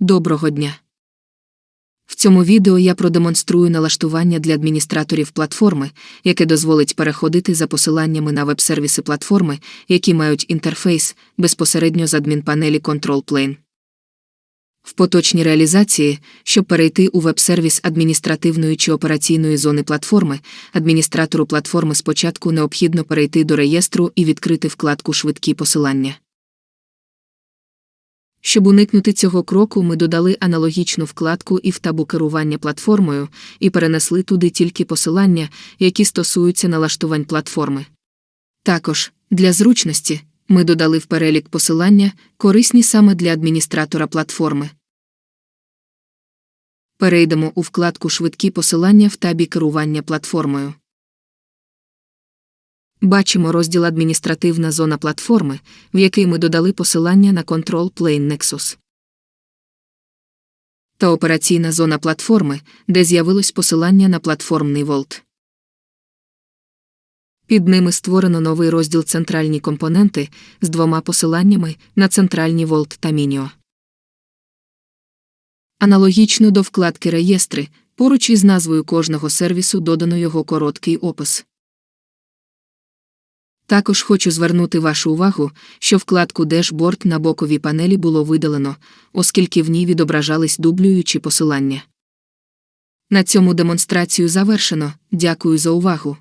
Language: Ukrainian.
Доброго дня! В цьому відео я продемонструю налаштування для адміністраторів платформи, яке дозволить переходити за посиланнями на веб-сервіси платформи, які мають інтерфейс безпосередньо з адмінпанелі Control Plane. В поточній реалізації, щоб перейти у веб-сервіс адміністративної чи операційної зони платформи, адміністратору платформи спочатку необхідно перейти до реєстру і відкрити вкладку Швидкі посилання. Щоб уникнути цього кроку, ми додали аналогічну вкладку і в табу керування платформою і перенесли туди тільки посилання, які стосуються налаштувань платформи. Також, для зручності, ми додали в перелік посилання, корисні саме для адміністратора платформи. Перейдемо у вкладку Швидкі посилання в табі керування платформою. Бачимо розділ Адміністративна зона платформи, в який ми додали посилання на Control Plane Nexus. Та операційна зона платформи, де з'явилось посилання на платформний Volt. Під ними створено новий розділ Центральні компоненти з двома посиланнями на центральні Volt та Minio. Аналогічно до вкладки Реєстри, поруч із назвою кожного сервісу додано його короткий опис. Також хочу звернути вашу увагу, що вкладку Дешборд на боковій панелі було видалено, оскільки в ній відображались дублюючі посилання. На цьому демонстрацію завершено. Дякую за увагу.